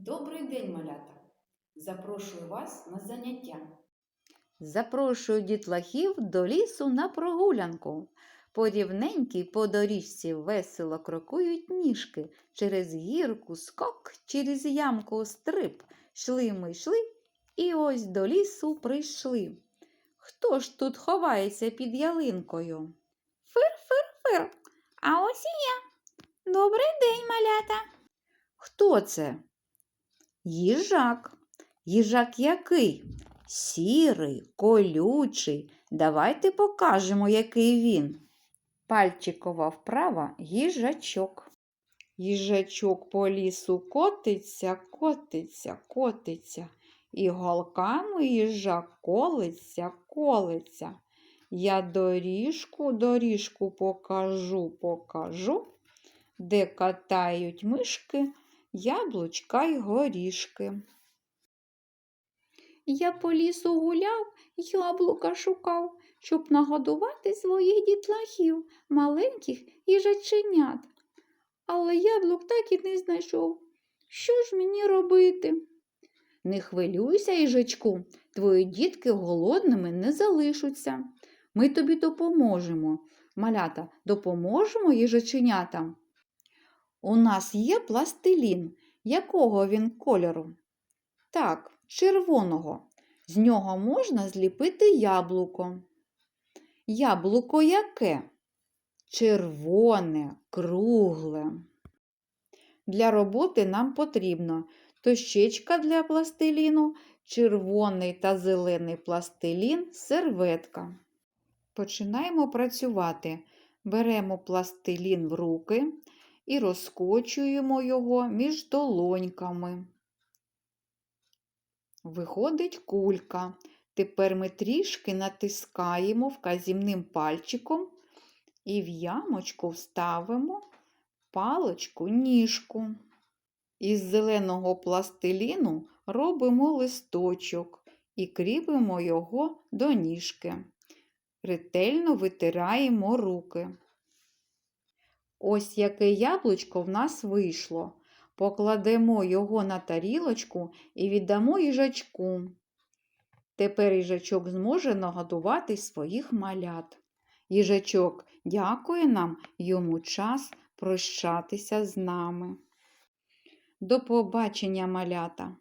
Добрий день, малята! Запрошую вас на заняття. Запрошую дітлахів до лісу на прогулянку. По рівненькій по доріжці весело крокують ніжки. Через гірку скок, через ямку стриб. Йшли ми йшли, і ось до лісу прийшли. Хто ж тут ховається під ялинкою? Фир-фир-фир. А ось і я. Добрий день, малята. Хто це? Їжак. Їжак який? Сірий, колючий. Давайте покажемо, який він. Пальчикова вправа їжачок. Їжачок по лісу котиться, котиться, котиться. І голками їжак колиться, колиться. Я доріжку, доріжку покажу, покажу, де катають мишки, яблучка й горішки. Я по лісу гуляв, яблука шукав, щоб нагодувати своїх дітлахів, маленьких їжаченят. Але яблук так і не знайшов. Що ж мені робити? Не хвилюйся, їжачку, твої дітки голодними не залишаться. Ми тобі допоможемо. Малята, допоможемо їжаченятам. У нас є пластилін. Якого він кольору? Так, червоного. З нього можна зліпити яблуко. Яблуко яке? Червоне, кругле. Для роботи нам потрібно дощечка для пластиліну, червоний та зелений пластилін, серветка. Починаємо працювати. Беремо пластилін в руки і розкочуємо його між долоньками. Виходить кулька. Тепер ми трішки натискаємо вказівним пальчиком і в ямочку вставимо паличку ніжку. Із зеленого пластиліну робимо листочок і кріпимо його до ніжки. Ретельно витираємо руки. Ось яке яблучко в нас вийшло. Покладемо його на тарілочку і віддамо їжачку. Тепер їжачок зможе нагодувати своїх малят. Їжачок дякує нам йому час прощатися з нами. До побачення, малята!